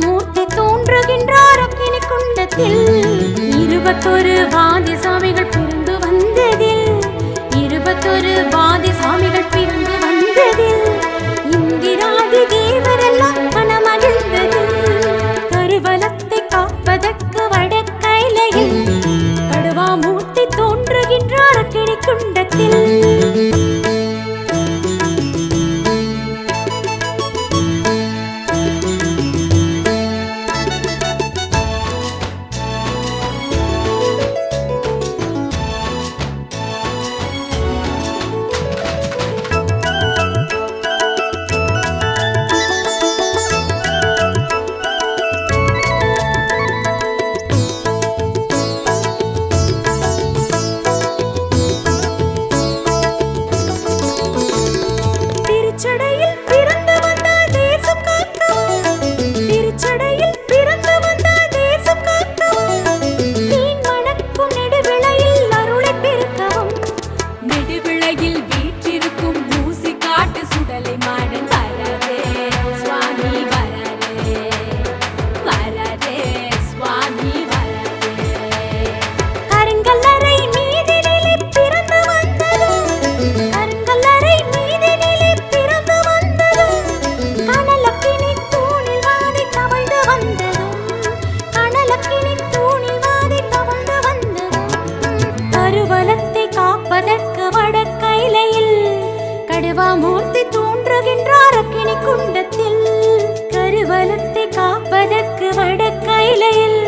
மூர்த்தி தோன்றுகின்றார் அக்கினி குண்டத்தில். இருபத்தொரு வாதி சாமிகள் பிறந்து வந்ததில். இருபத்தொரு வாதி சாமிகள் பிறந்து வந்ததில். இந்திராதி தேவரெல்லாம் மனமகிழ்ந்ததில். கருவலத்தை காப்பதற்கு வடக்கைலையில். கடுவாமூர்த்தி தோன்றுகின்றார் அக்கினி குண்டத்தில். காப்பதற்கு வடக்கைலையில்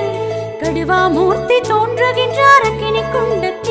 கடுவாமூர்த்தி தோன்றுகின்றார் அக்கினி குண்டத்தில்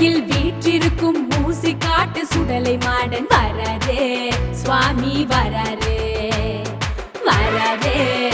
உலகில் வீற்றிருக்கும் ஊசி காட்டு சுடலை மாடன் வராரே. சுவாமி வராரே. வராரே.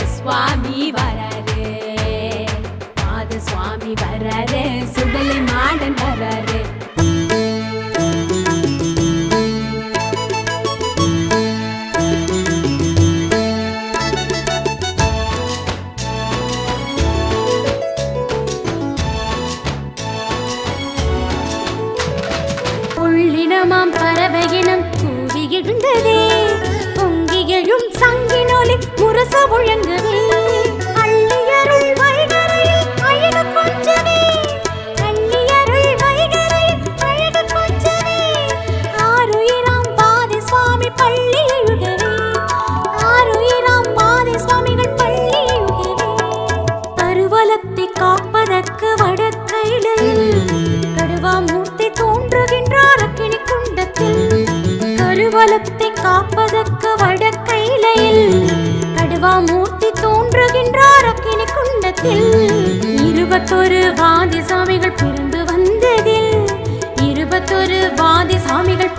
உள்ளினமாம் பறவையினம் கூவி எழுந்ததே. பொங்கி எழும் சங்கினொலி முரச முழங்குவே அள்ளியருள் வைகரையில் அழகு கொஞ்சமே அள்ளியருள் வைகரையில் அழகு கொஞ்சமே பாதி சுவாமி பள்ளி எழுகவே. பாதி சுவாமிகள் பள்ளி எழுகவே. காப்பதற்கு வட கருவலத்தை காப்பதற்கு வடக்கையிலையில் கடுவாமூர்த்தி தோன்றுகின்றார் அக்கினி குண்டத்தில் இருபத்தொரு வாதி சாமிகள் பிறந்து வந்ததில் இருபத்தொரு வாதி சாமிகள்